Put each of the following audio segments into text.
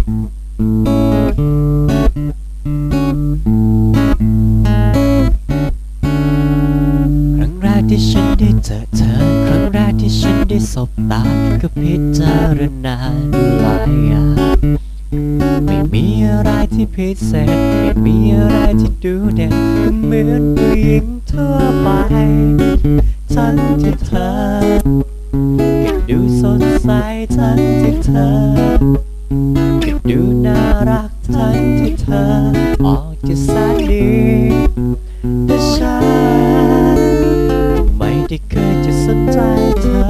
ครั้งแรกที่ฉันได้เจอเธอ ครั้งแรกที่ฉันได้สบตา ก็พิจารณาดูหลายอย่างไม่มีอะไรที่พิเศษ ไม่มีอะไรที่ดูเด่นก็เหมือนผู้หญิงทั่วไปทั้งที่เธอก็ดูสดใสทั้งที่เธอ ก็ดูน่ารักทั้งที่เธอออกจะแสนดีแต่ฉันไม่ได้เคยจะสนใจเธอ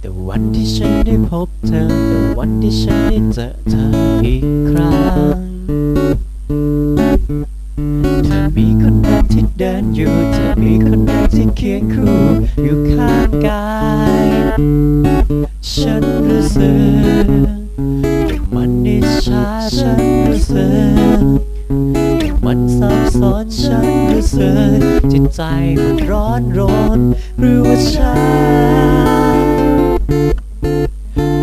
แต่วันที่ฉันได้พบเธอ แต่วันที่ฉันได้เจอเธออีกครั้ง มีคนนั้นที่เดินอยู่เธอมีคนนั้นที่เคียงคู่อยู่ข้างกาย ฉันรู้สึกมันอิจฉาฉันรู้สึกมันซับซ้อนฉันรู้สึกจิตใจมันร้อนรนหรือว่าฉัน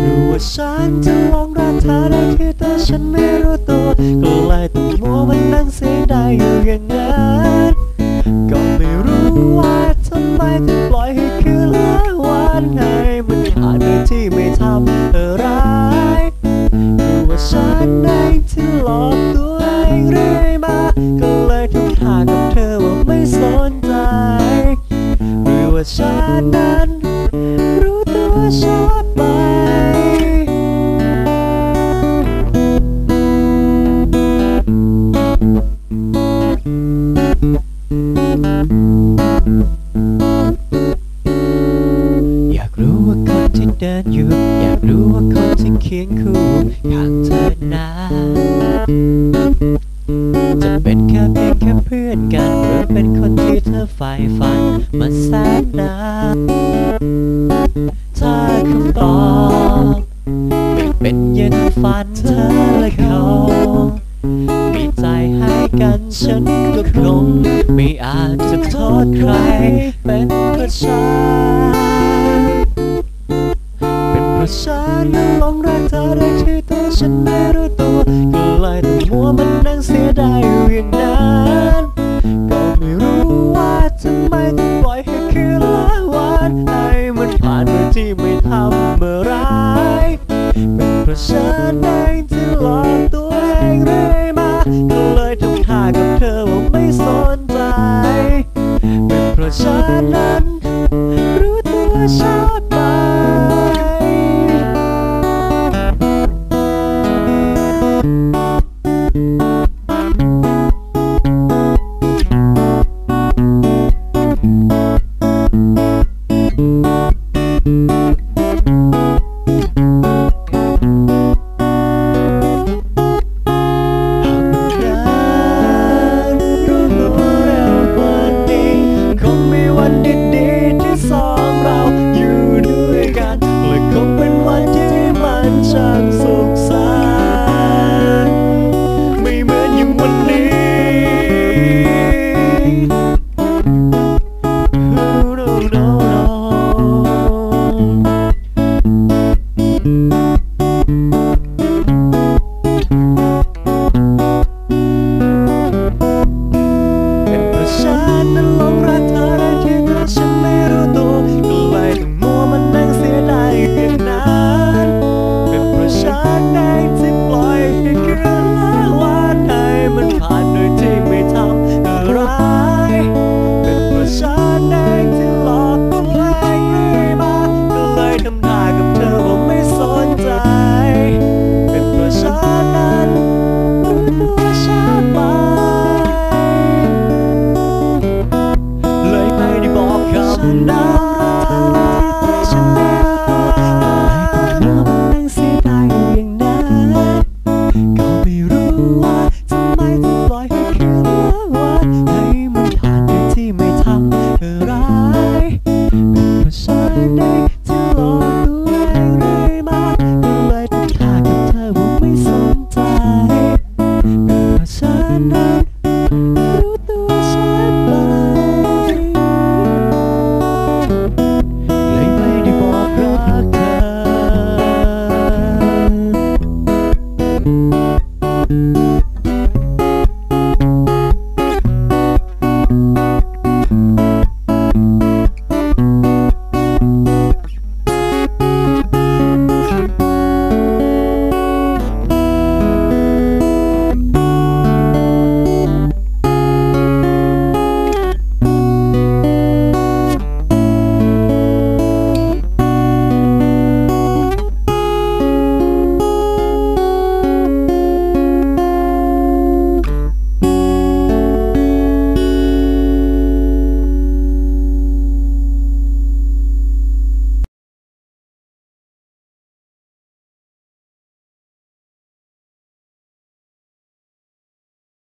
หรือว่าฉันจะลองรักเธอได้ที่แต่ฉันไม่รู้ตัว ก็เลยต้องมัวมันนั่งเสียดายอยู่อย่างนั้น คนที่เคียงคู่ข้างเธอนั้นจะเป็นแค่เพียงแค่เพื่อนกันหรือเป็นคนที่เธอใฝ่ฝันมาแสนนานถ้าคำตอบไม่เป็นอยันฝันเธอและเขามีใจให้กันฉันก็คงไม่อาจจะโทษใครเป็นเพราะฉันเป็นเพราะฉันนั้นหลงรัก ฉันไม่รู้ตัวก็เลยต้องมัวมันนั่งเสียดายอยู่อย่างนั้นก็ไม่รู้ว่าทำไมต้องปล่อยให้คืนละวันให้มันผ่านโดยที่ไม่ทำอะไรเป็นเพราะฉันได้ one did they